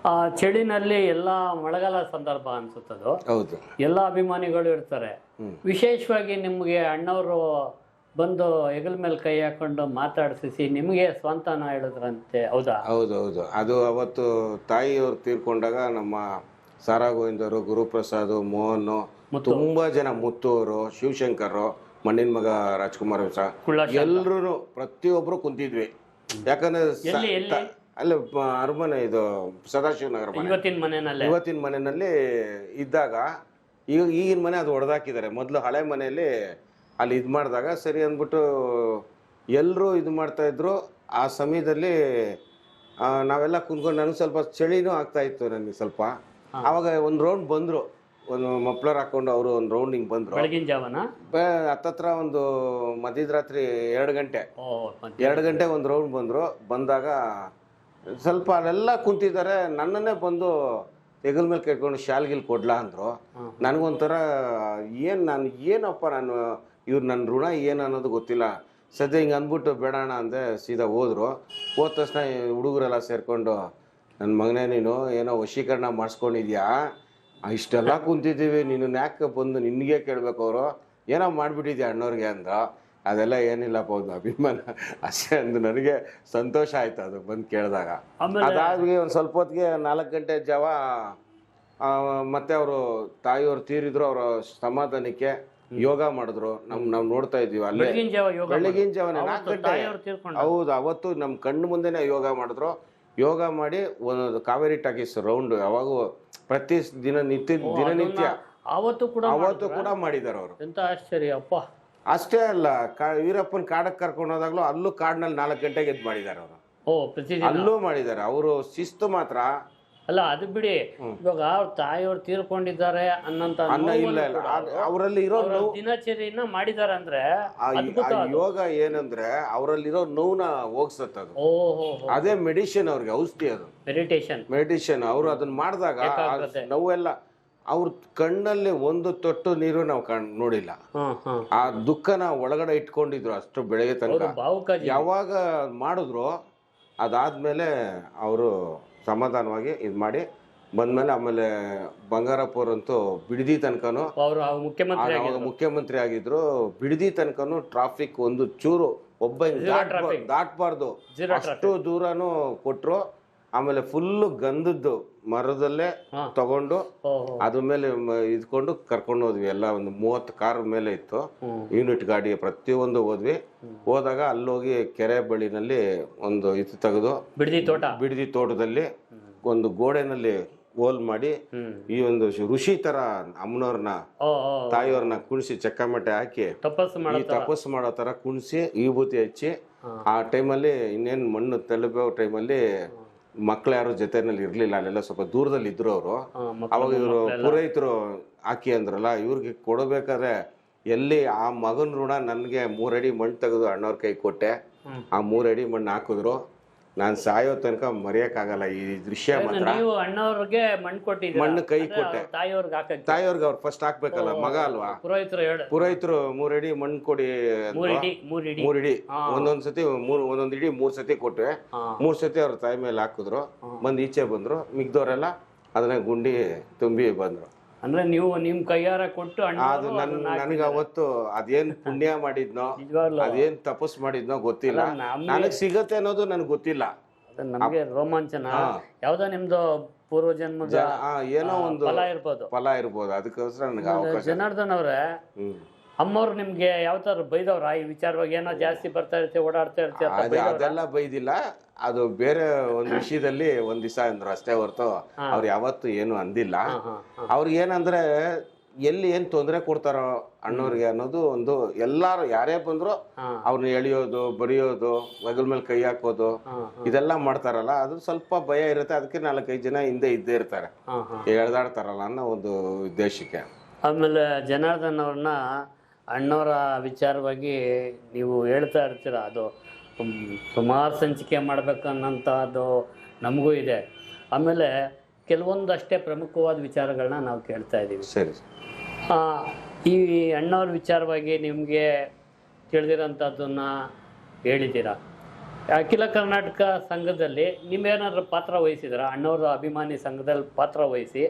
ಆ ಚಳಿನಲ್ಲಿ ಎಲ್ಲ ಮಳೆಗಾಲ ಸಂದರ್ಭ ಅನ್ಸುತ್ತದು. ಹೌದು. ಎಲ್ಲ ಅಭಿಮಾನಿಗಳು ಇರ್ತಾರೆ. ವಿಶೇಷವಾಗಿ ನಿಮಗೆ ಅಣ್ಣವರು ಬಂದು ಹೆಗಲ ಮೇಲೆ ಕೈ ಹಾಕೊಂಡು ಮಾತಾಡಿಸಿ ನಿಮಗೆ ಸ್ವಂತನ ಹೇಳಿದ್ರಂತೆ ಹೌದಾ? ಹೌದು ಹೌದು. ಅದು ಅವತ್ತು ತಾಯಿಯವರು ತೀರ್ಕೊಂಡಾಗ ನಮ್ಮ ಸಾರಾ ಗೋವಿಂದರು ಗುರುಪ್ರಸಾದ್ ಮೋಹನ್ ತುಂಬಾ ಜನ ಮುತ್ತೂರು ಅವರು ಶಿವಶಂಕರ್ ಮಣ್ಣಿನ ಮಗ ರಾಜ್ಕುಮಾರ್ ಎಲ್ಲರೂ ಪ್ರತಿಯೊಬ್ರು ಕುಂತಿದ್ವಿ. ಯಾಕಂದ್ರೆ ಅಲ್ಲ ಅರಮನೆ ಇದು ಸದಾಶಿವನಗರ ಇವತ್ತಿನ ಮನೆಯಲ್ಲೇ. ಇವತ್ತಿನ ಮನೆಯಲ್ಲಿ ಇದ್ದಾಗ ಈಗ ಈಗಿನ ಮನೆ ಅದು ಹೊಡೆದಾಕಿದ್ದಾರೆ ಮೊದಲು ಹಳೆ ಮನೆಯಲ್ಲಿ ಅಲ್ಲಿ ಇದು ಮಾಡಿದಾಗ ಸರಿ ಅಂದ್ಬಿಟ್ಟು ಎಲ್ಲರೂ ಇದು ಮಾಡ್ತಾ ಇದ್ರು. ಆ ಸಮಯದಲ್ಲಿ ನಾವೆಲ್ಲ ಕುಂತ್ಕೊಂಡು ನನಗೆ ಸ್ವಲ್ಪ ಚಳಿನೂ ಆಗ್ತಾ ಇತ್ತು ನನಗೆ ಸ್ವಲ್ಪ. ಆವಾಗ ಒಂದು ರೌಂಡ್ ಬಂದರು. ಒಂದು ಮಫ್ಲರ್ ಹಾಕೊಂಡು ಅವರು ಒಂದು ರೌಂಡ್ ಹಿಂಗೆ ಬಂದರು. ಬೆಳಗಿನ ಜಾವನ? ಹತ್ತತ್ರ ಒಂದು ಮಧ್ಯರಾತ್ರಿ ಎರಡು ಗಂಟೆ. ಓ ಎರಡು ಗಂಟೆಗೆ ಒಂದು ರೌಂಡ್ ಬಂದರು. ಬಂದಾಗ ಸ್ವಲ್ಪ ಅಲ್ಲೆಲ್ಲ ಕುಂತಿದ್ದಾರೆ. ನನ್ನನ್ನೇ ಬಂದು ಹೆಗಲ್ ಮೇಲೆ ಕೇಳ್ಕೊಂಡು ಶಾಲ್ಗಿಲ್ ಕೊಡ್ಲಾ ಅಂದರು. ಹ್ಮ್. ನನಗೊಂಥರ ಏನು ನಾನು ಏನಪ್ಪ ನಾನು ಇವ್ರು ನನ್ನ ಋಣ ಏನು ಅನ್ನೋದು ಗೊತ್ತಿಲ್ಲ. ಸದ್ಯ ಹಿಂಗೆ ಅಂದ್ಬಿಟ್ಟು ಬೇಡಣ ಅಂದೆ ಸೀದಾ ಹೋದ್ರು. ಹೋದ ತಕ್ಷಣ ಈ ಹುಡುಗರೆಲ್ಲ ಸೇರಿಕೊಂಡು ನನ್ನ ಮಗನೇ ನೀನು ಏನೋ ವಶೀಕರಣ ಮಾಡಿಸ್ಕೊಂಡಿದ್ಯಾ? ಇಷ್ಟೆಲ್ಲ ಕುಂತಿದ್ದೀವಿ ನೀನು ಯಾಕೆ ಬಂದು ನಿನಗೆ ಕೇಳಬೇಕು ಅವರು. ಏನೋ ಮಾಡಿಬಿಟ್ಟಿದ್ಯಾ ಅಣ್ಣವ್ರಿಗೆ ಅಂದ ಅದೆಲ್ಲ ಏನಿಲ್ಲಪ್ಪ ಒಂದು ಅಭಿಮಾನ. ಅಷ್ಟೇ ಅಂದು ನನಗೆ ಸಂತೋಷ ಆಯ್ತು ಅದು ಬಂದು ಕೇಳಿದಾಗ. ಅದಾದ್ಮೇಲೆ ಒಂದು ಸ್ವಲ್ಪ ಹೊತ್ತಿಗೆ ನಾಲ್ಕು ಗಂಟೆ ಜಾವ ಮತ್ತೆ ಅವರು ತಾಯಿಯವರು ತೀರಿದ್ರು ಅವರ ಸಮಾಧಾನಕ್ಕೆ ಯೋಗ ಮಾಡಿದ್ರು. ನಮ್ ನಾವು ನೋಡ್ತಾ ಇದೀವಿ ಅಲ್ಲಿ. ಬೆಳಗಿನ ಜಾವ ಜಾವನೆ ನಾಲ್ಕು ಗಂಟೆ. ಹೌದು ಅವತ್ತು ನಮ್ಮ ಕಣ್ಣು ಮುಂದೆನೆ ಯೋಗ ಮಾಡಿದ್ರು. ಯೋಗ ಮಾಡಿ ಒಂದು ಕಾವೇರಿ ಟಾಕೀಸ್ ರೌಂಡ್ ಯಾವಾಗೂ ಪ್ರತಿ ದಿನ ನಿತ್ಯ ದಿನನಿತ್ಯ ಅವತ್ತು ಕೂಡ ಅವತ್ತು ಕೂಡ ಮಾಡಿದ್ದಾರೆ ಅವರು. ಎಂತ ಆಶ್ಚರ್ಯ ಅಪ್ಪ. ಅಷ್ಟೇ ಅಲ್ಲ ಕಾ ವೀರಪ್ಪನ ಕಾಡಕ್ಕೆ ಕರ್ಕೊಂಡು ಹೋದಾಗಲೂ ಅಲ್ಲೂ ಕಾಡಿನಲ್ಲಿ ನಾಲ್ಕು ಗಂಟೆಗೆ ಎದ್ದು ಮಾಡಿದ್ದಾರೆ ಅವರು. ಅಲ್ಲೂ ಮಾಡಿದ್ದಾರೆ. ಅವರು ಶಿಸ್ತು ಮಾತ್ರ ಅಲ್ಲ ಅದು ಬಿಡಿ. ಇವಾಗ ಅವ್ರ ತಾಯಿಯವ್ರು ತೀರ್ಕೊಂಡಿದ್ದಾರೆ ಅನ್ನಂತ ಅವರಲ್ಲಿ ಇರೋ ದಿನಚರಿಯನ್ನ ಮಾಡಿದಾರೆ ಅಂದ್ರೆ ಯೋಗ ಏನಂದ್ರೆ ಅವರಲ್ಲಿರೋ ನೋವನ್ನ ಹೋಗ್ಸತ್ ಅದು. ಅದೇ ಮೆಡಿಷನ್ ಅವ್ರಿಗೆ ಔಷಧಿ ಅದು. ಮೆಡಿಟೇಷನ್. ಮೆಡಿಸಿನ್ ಅವರು ಅದನ್ನ ಮಾಡಿದಾಗ. ನೋವೆಲ್ಲ ಅವ್ರ ಕಣ್ಣಲ್ಲಿ ಒಂದು ತೊಟ್ಟು ನೀರು ನಾವು ಕಣ್ ನೋಡಿಲ್ಲ. ಆ ದುಃಖನ ಒಳಗಡೆ ಇಟ್ಕೊಂಡಿದ್ರು ಅಷ್ಟು ಬೆಳಗ್ಗೆ ತನಕ. ಯಾವಾಗ ಮಾಡಿದ್ರು ಅದಾದ್ಮೇಲೆ ಅವರು ಸಮಾಧಾನವಾಗಿ ಇದು ಮಾಡಿ ಬಂದ್ಮೇಲೆ ಆಮೇಲೆ ಬಂಗಾರಪ್ಪವ್ರಂತೂ ಬಿಡದಿ ತನಕನೂ ಅವರು ಮುಖ್ಯಮಂತ್ರಿ ಆಗಿದ್ರು. ಬಿಡದಿ ತನಕನು ಟ್ರಾಫಿಕ್ ಒಂದು ಚೂರು ಒಬ್ಬ ಹಿಂಗ್ Zero traffic. ದಾಟ್ಬಾರ್ದು. Zero ಅಷ್ಟು ದೂರನು ಕೊಟ್ರು. ಆಮೇಲೆ ಫುಲ್ಲು ಗಂಧದ್ದು ಮರದಲ್ಲೇ. ತಗೊಂಡು ಅದ್ರ ಮೇಲೆ ಇದ್ಕೊಂಡು ಕರ್ಕೊಂಡು ಹೋದ್ವಿ. ಎಲ್ಲ ಒಂದು ಮೂವತ್ತು ಕಾರ್ ಮೇಲೆ ಇತ್ತು. ಯೂನಿಟ್ ಗಾಡಿ ಪ್ರತಿಯೊಂದು ಹೋದ್ವಿ. ಹೋದಾಗ ಅಲ್ಲೋಗಿ ಕೆರೆ ಬಳಿನಲ್ಲಿ ಒಂದು ಇದು ತೆಗೆದು ಬಿಡದಿ ತೋಟ. ಬಿಡದಿ ತೋಟದಲ್ಲಿ ಒಂದು ಗೋಡೆನಲ್ಲಿ ಹೋಲ್ ಮಾಡಿ ಈ ಒಂದು ಋಷಿ ತರ ಅಮ್ಮನವ್ರನ್ನ ತಾಯಿಯವ್ರನ್ನ ಕುಣಿಸಿ ಚಕ್ಕಮಟ್ಟೆ ಹಾಕಿ ತಪಸ್ಸು ಈ ತಪಸ್ಸು ಮಾಡೋ ತರ ಕುಣಿಸಿ ವಿಭೂತಿ ಹಚ್ಚಿ ಆ ಟೈಮಲ್ಲಿ ಇನ್ನೇನು ಮಣ್ಣು ತಲುಪೋ ಟೈಮಲ್ಲಿ ಮಕ್ಳು ಯಾರು ಜೊತೆನಲ್ಲಿ ಇರ್ಲಿಲ್ಲ ಅಲ್ಲೆಲ್ಲ ಸ್ವಲ್ಪ ದೂರದಲ್ಲಿ ಇದ್ರು ಅವರು. ಅವಾಗ ಇವರು ಪುರೋಹಿತರು ಹಾಕಿ ಅಂದ್ರಲ್ಲ ಇವ್ರಿಗೆ ಕೊಡಬೇಕಾದ್ರೆ ಎಲ್ಲಿ ಆ ಮಗನ ಋಣ ನನಗೆ ಮೂರಡಿ ಮಣ್ಣು ತೆಗೆದು ಅಣ್ಣವ್ರ ಕೈ ಕೊಟ್ಟೆ. ಆ ಮೂರಡಿ ಮಣ್ಣು ಹಾಕಿದ್ರು. ನಾನು ಸಾಯೋ ತನಕ ಮರೆಯಕ್ಕಾಗಲ್ಲ. ಈ ದೃಶ್ಯ ಮಾತ್ರ ನೀವು ಅಣ್ಣವ್ರಿಗೆ ಮಣ್ಣು ಕೊಟ್ಟಿದ್ದೀರಾ? ಮಣ್ಣು ಕೈ ಕೊಟ್ಟೆ. ತಾಯಿಯವ್ರಿಗೆ ಹಾಕಕ್ಕೆ. ತಾಯಿಯವ್ರಿಗೆ ಅವ್ರು ಫಸ್ಟ್ ಹಾಕ್ಬೇಕಲ್ಲ ಮಗ ಅಲ್ವಾ? ಪುರೋಹಿತರು ಹೇಳ. ಪುರೋಹಿತರು ಮೂರಡಿ ಮಣ್ಣು ಕೊಡಿ ಮೂರಿಡಿ ಮೂರ್ ಇಡಿ ಇಡಿ ಇಡಿ. ಒಂದೊಂದ್ ಸತಿ ಮೂರ್ ಒಂದೊಂದ್ ಇಡಿ ಮೂರ್ ಸತಿ ಕೊಟ್ವೆ ಹಾ. ಮೂರ್ ಸತಿ ಅವ್ರ ತಾಯಿ ಮೇಲೆ ಹಾಕಿದ್ರು ಬಂದು ಈಚೆ ಬಂದ್ರು ಮಿಗ್ದವ್ರೆಲ್ಲ ಅದನ್ನ ಗುಂಡಿ ತುಂಬಿ ಬಂದ್ರು. ಅಂದ್ರೆ ನೀವು ನಿಮ್ ಕೈಯಾರ ಕೊಟ್ಟು ಅದು ನನಗೆ ಅವತ್ತು ಅದೇನ್ ಪುಣ್ಯ ಮಾಡಿದ್ನೋ ಅದೇನ್ ತಪಸ್ ಮಾಡಿದ್ನೋ ಗೊತ್ತಿಲ್ಲ. ನನಗೆ ಸಿಗತ್ತೆ ಅನ್ನೋದು ನನಗೆ ಗೊತ್ತಿಲ್ಲ. ನಮ್ಗೆ ರೋಮಾಂಚನ. ಯಾವ್ದೋ ನಿಮ್ದು ಪೂರ್ವ ಜನ್ಮದ ಏನೋ ಒಂದು ಫಲ ಇರ್ಬೋದು. ಫಲ ಇರ್ಬೋದು. ಅದಕ್ಕೋಸ್ಕರ ನನಗೆ ಜನಾರ್ದನ್ ಅವ್ರೆ ಅಮ್ಮವ್ರು ನಿಮ್ಗೆ ಯಾವ ತರ ಬೈದವ್ರ? ಈ ವಿಚಾರವಾಗಿ ಏನೋ ಜಾಸ್ತಿ ಬರ್ತಾ ಇರ್ತೀವಿ ಓಡಾಡ್ತಾ ಇರ್ತೀವಿ ಅಂತ ಅದು ಅದೆಲ್ಲ ಬೈದಿಲ್ಲ. ಅದು ಬೇರೆ ಒಂದು ವಿಷಯದಲ್ಲಿ ಒಂದ್ ದಿವಸ ಅಂದ್ರು ಅಷ್ಟೇ ಹೊರತು ಅವ್ರು ಯಾವತ್ತು ಏನು ಅಂದಿಲ್ಲ. ಅವ್ರಿಗೆ ಏನಂದ್ರೆ ಎಲ್ಲಿ ಏನ್ ತೊಂದರೆ ಕೊಡ್ತಾರೋ ಅಣ್ಣವ್ರಿಗೆ ಅನ್ನೋದು ಒಂದು ಎಲ್ಲಾರು ಯಾರೇ ಬಂದ್ರು ಹಾ. ಅವ್ರನ್ನ ಎಳಿಯೋದು ಬಡಿಯೋದು ಹೆಗಲ್ ಮೇಲೆ ಕೈ ಹಾಕೋದು ಹಾ, ಇದೆಲ್ಲ ಮಾಡ್ತಾರಲ್ಲ ಅದು ಸ್ವಲ್ಪ ಭಯ ಇರುತ್ತೆ. ಅದಕ್ಕೆ ನಾಲ್ಕೈದು ಜನ ಹಿಂದೆ ಇದ್ದೇ ಇರ್ತಾರೆ. ಹಾ, ಹಾ. ಎಳ್ದಾಡ್ತಾರಲ್ಲ ಅನ್ನೋ ಒಂದು ಉದ್ದೇಶಕ್ಕೆ. ಆಮೇಲೆ ಜನಾರ್ದನ್ ಅವ್ರನ್ನ ಅಣ್ಣವರ ವಿಚಾರವಾಗಿ ನೀವು ಹೇಳ್ತಾ ಇರ್ತೀರ ಅದು ಸುಮಾರು ಸಂಚಿಕೆ ಮಾಡಬೇಕನ್ನೋಂಥದ್ದು ನಮಗೂ ಇದೆ. ಆಮೇಲೆ ಕೆಲವೊಂದಷ್ಟೇ ಪ್ರಮುಖವಾದ ವಿಚಾರಗಳನ್ನ ನಾವು ಕೇಳ್ತಾ ಇದ್ದೀವಿ. ಸರಿ. ಈ ಅಣ್ಣವ್ರ ವಿಚಾರವಾಗಿ ನಿಮಗೆ ತಿಳಿದಿರೋಂಥದ್ದನ್ನು ಹೇಳಿದ್ದೀರಾ? ಅಖಿಲ ಕರ್ನಾಟಕ ಸಂಘದಲ್ಲಿ ನೀವೇನಾದ್ರೂ ಪಾತ್ರ ವಹಿಸಿದ್ರ ಅಣ್ಣವ್ರ ಅಭಿಮಾನಿ ಸಂಘದಲ್ಲಿ ಪಾತ್ರ ವಹಿಸಿ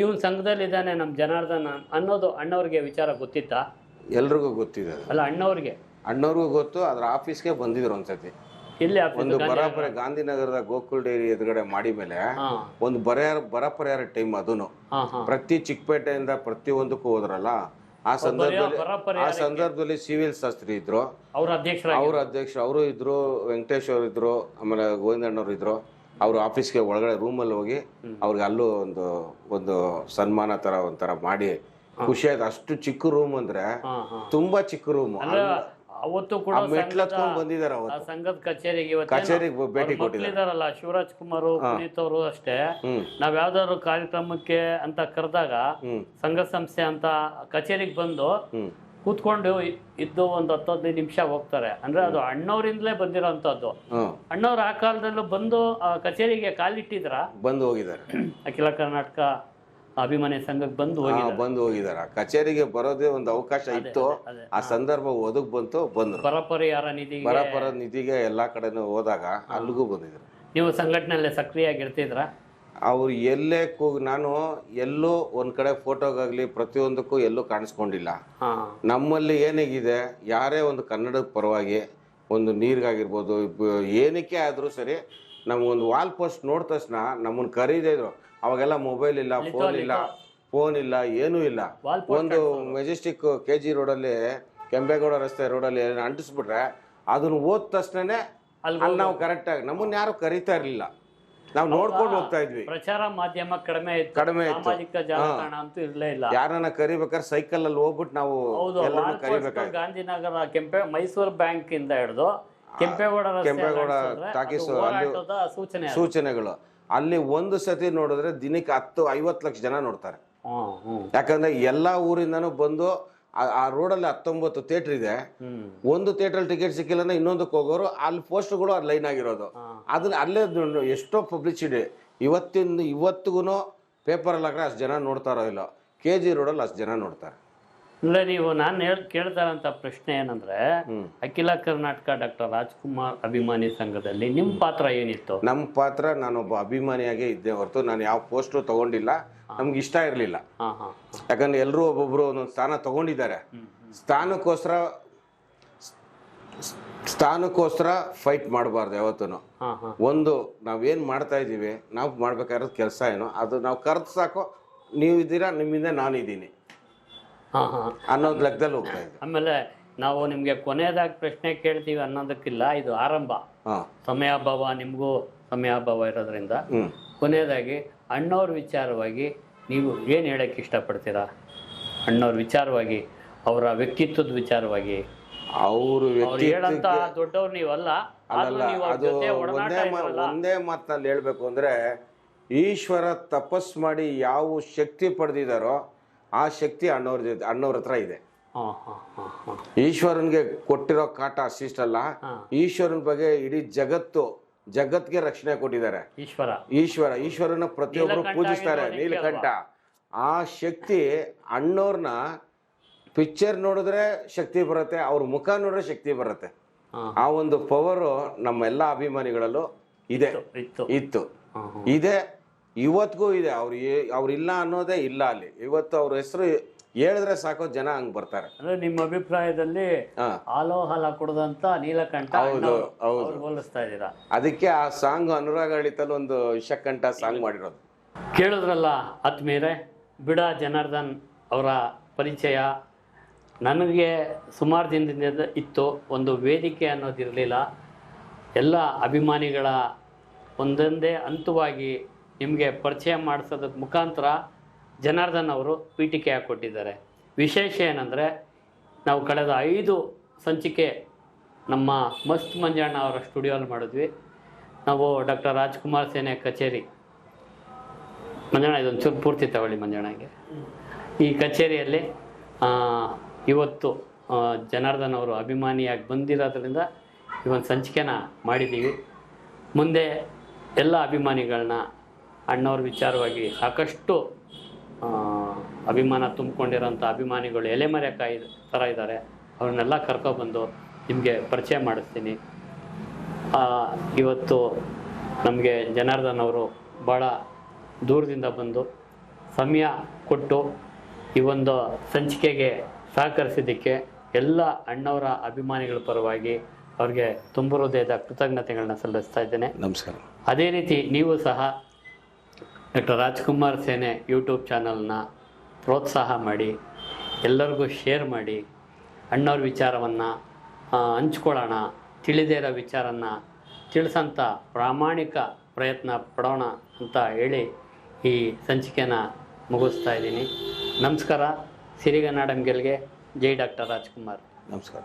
ಇವನ್ ಸಂಘದಲ್ಲಿದ್ದಾನೆ ನಮ್ಮ ಜನಾರ್ದನ ಅನ್ನೋದು ಅಣ್ಣವ್ರಿಗೆ ವಿಚಾರ ಗೊತ್ತಿತ್ತಾ? ಎಲ್ರಿಗೂ ಗೊತ್ತಿದೆ. ಅಲ್ಲ ಅಣ್ಣವ್ರಿಗೆ? ಅಣ್ಣವ್ರಿಗೂ ಗೊತ್ತು ಅದ್ರ ಆಫೀಸ್ಗೆ ಬಂದಿದ್ರು ಒಂದ್ಸತಿ. ಇಲ್ಲಿ ಒಂದು ಬರಪರ ಗಾಂಧಿನಗರದ ಗೋಕುಲ್ ಡೈರಿ ಎದುರುಗಡೆ ಮಾಡಿ ಮೇಲೆ ಒಂದು ಬರ ಬರ ಪರಿಹಾರ ಟೈಮ್ ಅದನ್ನು ಪ್ರತಿ ಚಿಕ್ಕಪೇಟೆಯಿಂದ ಪ್ರತಿಯೊಂದಕ್ಕೂ ಹೋದ್ರಲ್ಲ ಆ ಸಂದರ್ಭದಲ್ಲಿ ಆ ಸಂದರ್ಭದಲ್ಲಿ ಸಿವಿಲ್ ಶಾಸ್ತ್ರಿ ಇದ್ರು. ಅವ್ರ ಅಧ್ಯಕ್ಷ ಅವ್ರ ಅಧ್ಯಕ್ಷರು ಅವರು ಇದ್ರು ವೆಂಕಟೇಶ್ ಅವರು ಇದ್ರು ಆಮೇಲೆ ಗೋವಿಂದಣ್ಣವ್ರು ಇದ್ರು. ಅವ್ರ ಆಫೀಸ್ಗೆ ಒಳಗಡೆ ರೂಮಲ್ಲಿ ಹೋಗಿ ಅವ್ರಿಗೆ ಅಲ್ಲೂ ಒಂದು ಒಂದು ಸನ್ಮಾನ ಥರ ಒಂಥರ ಮಾಡಿ ಖುಷಿ ಆಯ್ತು ಅಷ್ಟು ಚಿಕ್ಕ ರೂಮ್ ಅಂದ್ರೆ ತುಂಬಾ ಚಿಕ್ಕ ರೂಮ್ ಅವತ್ತು ಕೂಡ ಮೆಟ್ಲು ಹತ್ಕೊಂಡ್ ಅವತ್ತು. ಸಂಘದ ಕಚೇರಿಗೆ ಇವತ್ತು ಕಚೇರಿಗೆ ಭೇಟಿ ಕೊಟ್ಟಿದ್ದಾರಲ್ಲ ಶಿವರಾಜ್ ಕುಮಾರ್ ಪುನೀತ್ ಅವರು ಅಷ್ಟೇ. ನಾವ್ ಯಾವ್ದಾದ್ರು ಕಾರ್ಯಕ್ರಮಕ್ಕೆ ಅಂತ ಕರೆದಾಗ ಸಂಘ ಸಂಸ್ಥೆ ಅಂತ ಕಚೇರಿಗೆ ಬಂದು ಕೂತ್ಕೊಂಡು ಇದ್ದು ಒಂದ್ ಹತ್ತು ಹದಿನೈದು ನಿಮಿಷ ಹೋಗ್ತಾರೆ. ಅಂದ್ರೆ ಅದು ಅಣ್ಣವರಿಂದಲೇ ಬಂದಿರೋಂಥದ್ದು. ಅಣ್ಣವ್ರು ಆ ಕಾಲದಲ್ಲೂ ಬಂದು ಆ ಕಚೇರಿಗೆ ಕಾಲಿಟ್ಟಿದ್ರ? ಬಂದು ಹೋಗಿದ್ದಾರೆ. ಅಖಿಲ ಕರ್ನಾಟಕ ಅಭಿಮಾನಿ ಸಂಘಕ್ಕೆ ಬಂದು ಬಂದು ಹೋಗಿದ್ದಾರೆ. ಆ ಕಚೇರಿಗೆ ಬರೋದೇ ಒಂದು ಅವಕಾಶ ಇತ್ತು. ಆ ಸಂದರ್ಭ ಒದಗ್ ಬಂತು ಬಂದ್ರು. ಪರಪರ ಯಾರ ನಿಧಿಗೆ ಪರಪರ ಪರ ನಿಧಿಗೆ ಎಲ್ಲಾ ಕಡೆನೂ ಹೋದಾಗ ಅಲ್ಲಿಗೂ ಬಂದಿದ್ರು. ನೀವು ಸಂಘಟನೆಯಲ್ಲಿ ಸಕ್ರಿಯಾಗಿರ್ತಿದ್ರ ಅವ್ರು ಎಲ್ಲೇ ಕೂಗ್ ನಾನು ಎಲ್ಲೂ ಒಂದ್ ಕಡೆ ಫೋಟೋಗಾಗ್ಲಿ ಪ್ರತಿಯೊಂದಕ್ಕೂ ಎಲ್ಲೂ ಕಾಣಿಸ್ಕೊಂಡಿಲ್ಲ. ನಮ್ಮಲ್ಲಿ ಏನಾಗಿದೆ ಯಾರೇ ಒಂದು ಕನ್ನಡದ ಪರವಾಗಿ ಒಂದು ನೀರಿಗಾಗಿರ್ಬೋದು ಏನಕ್ಕೆ ಆದ್ರೂ ಸರಿ ನಮ್ಗೊಂದು ವಾಲ್ ಪೋಸ್ಟ್ ನೋಡಿದ ತಕ್ಷಣ ನಮ್ಮನ್ನ ಕರೀದೇ ಇದ್ರು. ಅವಾಗೆಲ್ಲ ಮೊಬೈಲ್ ಇಲ್ಲ ಫೋನ್ ಇಲ್ಲ ಫೋನ್ ಇಲ್ಲ ಏನೂ ಇಲ್ಲ. ಒಂದು ಮೆಜೆಸ್ಟಿಕ್ ಕೆ ಜಿ ರೋಡಲ್ಲಿ ಕೆಂಪೇಗೌಡ ರಸ್ತೆ ರೋಡಲ್ಲಿ ಅಂಟಿಸ್ಬಿಟ್ರೆ ಅದನ್ನು ಓದ್ ತಕ್ಷಣನೇ ಅಲ್ಲಿ ನಾವು ಕರೆಕ್ಟಾಗಿ ನಮ್ಮನ್ನ ಯಾರು ಕರೀತಾ ಇರಲಿಲ್ಲ. ನಾವು ನೋಡ್ಕೊಂಡು ಹೋಗ್ತಾ ಇದ್ವಿ. ಪ್ರಚಾರ ಮಾಧ್ಯಮ ಕಡಿಮೆ ಕಡಿಮೆ. ಸಾಮಾಜಿಕ ಜಾಲತಾಣ ಅಂತೂ ಇರ್ಲೇ ಇಲ್ಲ. ಯಾರನ್ನ ಕರಿಬೇಕಾದ್ರೆ ಸೈಕಲ್ ಅಲ್ಲಿ ಹೋಗ್ಬಿಟ್ಟು ನಾವು ಗಾಂಧಿನಗರ ಕೆಂಪೆ ಮೈಸೂರು ಬ್ಯಾಂಕ್ ಇಂದ ಹಿಡಿದು ಕೆಂಪೇಗೌಡ ಕೆಂಪೇಗೌಡ ಟಾಕೀಸ್ ಸೂಚನೆ ಸೂಚನೆಗಳು. ಅಲ್ಲಿ ಒಂದು ಸತಿ ನೋಡಿದ್ರೆ ದಿನಕ್ಕೆ ಹತ್ತು ಐವತ್ತು ಲಕ್ಷ ಜನ ನೋಡ್ತಾರೆ. ಯಾಕಂದ್ರೆ ಎಲ್ಲಾ ಊರಿಂದನು ಬಂದು ಆ- ಆ ರೋಡಲ್ಲಿ ಹತ್ತೊಂಬತ್ತು ಥಿಯೇಟರ್ ಇದೆ. ಒಂದು ಥಿಯೇಟರ್ ಟಿಕೆಟ್ ಸಿಕ್ಕಿಲ್ಲ ಅಂದ್ರೆ ಇನ್ನೊಂದಕ್ಕೆ ಹೋಗೋರು ಅಲ್ಲಿ ಪೋಸ್ಟ್ಗಳು ಅಲ್ಲಿ ಲೈನ್ ಆಗಿರೋದು. ಅದನ್ನ ಅಲ್ಲೇ ದು- ಎಷ್ಟೋ ಪಬ್ಲಿಸಿಟಿ ಇವತ್ತಿನ ಇವತ್ತಿಗೂ ಪೇಪರಲ್ಲಿ ಹಾಕ್ರೆ ಅಷ್ಟು ಜನ ನೋಡ್ತಾರೋ ಇಲ್ಲ ಕೆ ಜಿ ರೋಡಲ್ಲಿ ಅಷ್ಟು ಜನ ನೋಡ್ತಾರೆ. ಅಂದ್ರೆ ನೀವು ನಾನು ಹೇಳ್ ಕೇಳ್ತಾರಂತ ಪ್ರಶ್ನೆ ಏನಂದ್ರೆ ಅಖಿಲ ಕರ್ನಾಟಕ ಡಾಕ್ಟರ್ ರಾಜ್ಕುಮಾರ್ ಅಭಿಮಾನಿ ಸಂಘದಲ್ಲಿ ನಿಮ್ಮ ಪಾತ್ರ ಏನಿತ್ತು? ನಮ್ಮ ಪಾತ್ರ ನಾನೊಬ್ಬ ಅಭಿಮಾನಿಯಾಗೇ ಇದ್ದೆ ಹೊರತು ನಾನು ಯಾವ ಪೋಸ್ಟು ತಗೊಂಡಿಲ್ಲ ನಮ್ಗೆ ಇಷ್ಟ ಇರಲಿಲ್ಲ. ಯಾಕಂದ್ರೆ ಎಲ್ಲರೂ ಒಬ್ಬೊಬ್ರು ಒಂದೊಂದು ಸ್ಥಾನ ತಗೊಂಡಿದ್ದಾರೆ. ಸ್ಥಾನಕ್ಕೋಸ್ಕರ ಸ್ಥಾನಕ್ಕೋಸ್ಕರ ಫೈಟ್ ಮಾಡಬಾರ್ದು ಯಾವತ್ತೂ ಒಂದು ನಾವೇನು ಮಾಡ್ತಾ ಇದ್ದೀವಿ ನಾವು ಮಾಡ್ಬೇಕಾಗಿರೋದು ಕೆಲಸ ಏನು ಅದು ನಾವು ಕರೆದು ಸಾಕು ನೀವು ಇದ್ದೀರಾ ನಿಮ್ಮಿಂದ ನಾನು ಹಾ ಅನ್ನೋದು ಲೆಕ್ಕದಲ್ಲಿ ಹೋಗ್ತಾ ಇದೆ. ಆಮೇಲೆ ನಾವು ನಿಮ್ಗೆ ಕೊನೆಯದಾಗಿ ಪ್ರಶ್ನೆ ಕೇಳ್ತೀವಿ ಅನ್ನೋದಕ್ಕಿಲ್ಲ ಇದು ಆರಂಭ. ಸಮಯಾಭಾವ ನಿಮಗೂ ಸಮಯಾಭಾವ ಇರೋದ್ರಿಂದ. ಕೊನೆಯದಾಗಿ ಅಣ್ಣವ್ರ ವಿಚಾರವಾಗಿ ನೀವು ಏನು ಹೇಳಕ್ಕೆ ಇಷ್ಟಪಡ್ತೀರಾ? ಅಣ್ಣವ್ರ ವಿಚಾರವಾಗಿ ಅವರ ವ್ಯಕ್ತಿತ್ವದ ವಿಚಾರವಾಗಿ. ಅವರು ಹೇಳಂತ ದೊಡ್ಡವ್ರು ನೀವಲ್ಲ ಅದು ಒಂದೇ. ಒಂದೇ ಮಾತಿನಲ್ಲಿ ಹೇಳ್ಬೇಕು ಅಂದ್ರೆ ಈಶ್ವರ ತಪಸ್ ಮಾಡಿ ಯಾವ ಶಕ್ತಿ ಪಡೆದಿದ್ದಾರೋ ಆ ಶಕ್ತಿ ಅಣ್ಣವ್ರ ಜೊತೆ ಅಣ್ಣವ್ರ ಹತ್ರ ಇದೆ. ಈಶ್ವರನ್ಗೆ ಕೊಟ್ಟಿರೋ ಕಾಟ ಅಷ್ಟಿಷ್ಟಲ್ಲ. ಈಶ್ವರನ ಬಗ್ಗೆ ಇಡೀ ಜಗತ್ತು ಜಗತ್ಗೆ ರಕ್ಷಣೆ ಕೊಟ್ಟಿದ್ದಾರೆ. ಈಶ್ವರ. ಈಶ್ವರ ಈಶ್ವರನ ಪ್ರತಿಯೊಬ್ಬರು ಪೂಜಿಸ್ತಾರೆ ನೀಲಕಂಠ. ಆ ಶಕ್ತಿ ಅಣ್ಣವ್ರನ್ನ ಪಿಕ್ಚರ್ ನೋಡಿದ್ರೆ ಶಕ್ತಿ ಬರುತ್ತೆ ಅವ್ರ ಮುಖ ನೋಡಿದ್ರೆ ಶಕ್ತಿ ಬರುತ್ತೆ. ಆ ಒಂದು ಪವರು ನಮ್ಮ ಎಲ್ಲ ಅಭಿಮಾನಿಗಳಲ್ಲೂ ಇದೆ. ಇತ್ತು ಇದೆ. ಇವತ್ತಿಗೂ ಇದೆ ಅವ್ರು ಅವ್ರಿಲ್ಲ ಅನ್ನೋದೇ ಇಲ್ಲ ಅಲ್ಲಿ. ಇವತ್ತು ಅವ್ರ ಹೆಸರು ಹೇಳಿದ್ರೆ ಸಾಕು ಜನ ಹಂಗ್ ಬರ್ತಾರೆ. ಅಂದ್ರೆ ನಿಮ್ಮ ಅಭಿಪ್ರಾಯದಲ್ಲಿ ಆಲೋಹಾಲ ಹಾಲೋ ಕುಡ್ದಂತ ನೀಲಕಂಠ ಹೌದು. ಹೌದು. ಅವ್ರು ಹೋಲಿಸ್ತಾ ಇದ್ದೀರಾ? ಅದಕ್ಕೆ ಆ ಸಾಂಗ್ ಅನುರಾಗ ಅಳಿತಲ್ಲಿ ಒಂದು ವಿಷಕಂಠ ಸಾಂಗ್ ಮಾಡಿರೋದು. ಕೇಳಿದ್ರಲ್ಲ ಆತ್ಮೀಯರೇ ಬಿಡ ಜನಾರ್ದನ್ ಅವರ ಪರಿಚಯ. ನನಗೆ ಸುಮಾರು ದಿನದಿಂದ ಇತ್ತು ಒಂದು ವೇದಿಕೆ ಅನ್ನೋದಿರಲಿಲ್ಲ. ಎಲ್ಲ ಅಭಿಮಾನಿಗಳ ಒಂದೊಂದೇ ಹಂತವಾಗಿ ನಿಮಗೆ ಪರಿಚಯ ಮಾಡಿಸೋದಕ್ಕೆ ಮುಖಾಂತರ ಜನಾರ್ದನ್ ಅವರು ಪೀಠಿಕೆ ಹಾಕ್ಕೊಟ್ಟಿದ್ದಾರೆ ವಿಶೇಷ ಏನಂದರೆ, ನಾವು ಕಳೆದ ಐದು ಸಂಚಿಕೆ ನಮ್ಮ ಮಸ್ತ್ ಮಂಜಣ್ಣ ಅವರ ಸ್ಟುಡಿಯೋಲ್ಲಿ ಮಾಡಿದ್ವಿ. ನಾವು ಡಾಕ್ಟರ್ ರಾಜ್ಕುಮಾರ್ ಸೇನೆ ಕಚೇರಿ. ಮಂಜಣ್ಣ ಇದೊಂದು ಚೂರು ಪೂರ್ತಿ ತಗೊಳ್ಳಿ ಮಂಜಣ್ಣಗೆ. ಈ ಕಚೇರಿಯಲ್ಲಿ ಇವತ್ತು ಜನಾರ್ದನ್ ಅವರು ಅಭಿಮಾನಿಯಾಗಿ ಬಂದಿರೋದ್ರಿಂದ ಈ ಒಂದು ಸಂಚಿಕೆನ ಮಾಡಿದ್ದೀವಿ. ಮುಂದೆ ಎಲ್ಲ ಅಭಿಮಾನಿಗಳನ್ನ ಅಣ್ಣವ್ರ ವಿಚಾರವಾಗಿ ಸಾಕಷ್ಟು ಅಭಿಮಾನ ತುಂಬಿಕೊಂಡಿರೋಂಥ ಅಭಿಮಾನಿಗಳು ಎಲೆಮರೆಕಾಯಿ ಥರ ಇದ್ದಾರೆ. ಅವ್ರನ್ನೆಲ್ಲ ಕರ್ಕೊಬಂದು ನಿಮಗೆ ಪರಿಚಯ ಮಾಡಿಸ್ತೀನಿ. ಇವತ್ತು ನಮಗೆ ಜನಾರ್ದನ್ ಅವರು ಭಾಳ ದೂರದಿಂದ ಬಂದು ಸಮಯ ಕೊಟ್ಟು ಈ ಒಂದು ಸಂಚಿಕೆಗೆ ಸಹಕರಿಸಿದ್ದಕ್ಕೆ ಎಲ್ಲ ಅಣ್ಣವರ ಅಭಿಮಾನಿಗಳ ಪರವಾಗಿ ಅವ್ರಿಗೆ ತುಂಬ ಹೃದಯದ ಕೃತಜ್ಞತೆಗಳನ್ನ ಸಲ್ಲಿಸ್ತಾ ಇದ್ದೇನೆ. ನಮಸ್ಕಾರ. ಅದೇ ರೀತಿ ನೀವು ಸಹ ಡಾಕ್ಟರ್ ರಾಜ್ಕುಮಾರ್ ಸೇನೆ ಯೂಟ್ಯೂಬ್ ಚಾನಲ್ನ ಪ್ರೋತ್ಸಾಹ ಮಾಡಿ, ಎಲ್ಲರಿಗೂ ಶೇರ್ ಮಾಡಿ, ಅಣ್ಣವ್ರ ವಿಚಾರವನ್ನು ಹಂಚ್ಕೊಳ್ಳೋಣ, ತಿಳಿದೇ ಇರೋ ವಿಚಾರನ ತಿಳಿಸೋಂಥ ಪ್ರಾಮಾಣಿಕ ಪ್ರಯತ್ನ ಪಡೋಣ ಅಂತ ಹೇಳಿ ಈ ಸಂಚಿಕೆನ ಮುಗಿಸ್ತಾ ಇದ್ದೀನಿ. ನಮಸ್ಕಾರ. ಸಿರಿಗನ್ನಡಂಗೆಲ್ಗೆ ಜೈ ಡಾಕ್ಟರ್ ರಾಜ್ಕುಮಾರ್. ನಮಸ್ಕಾರ.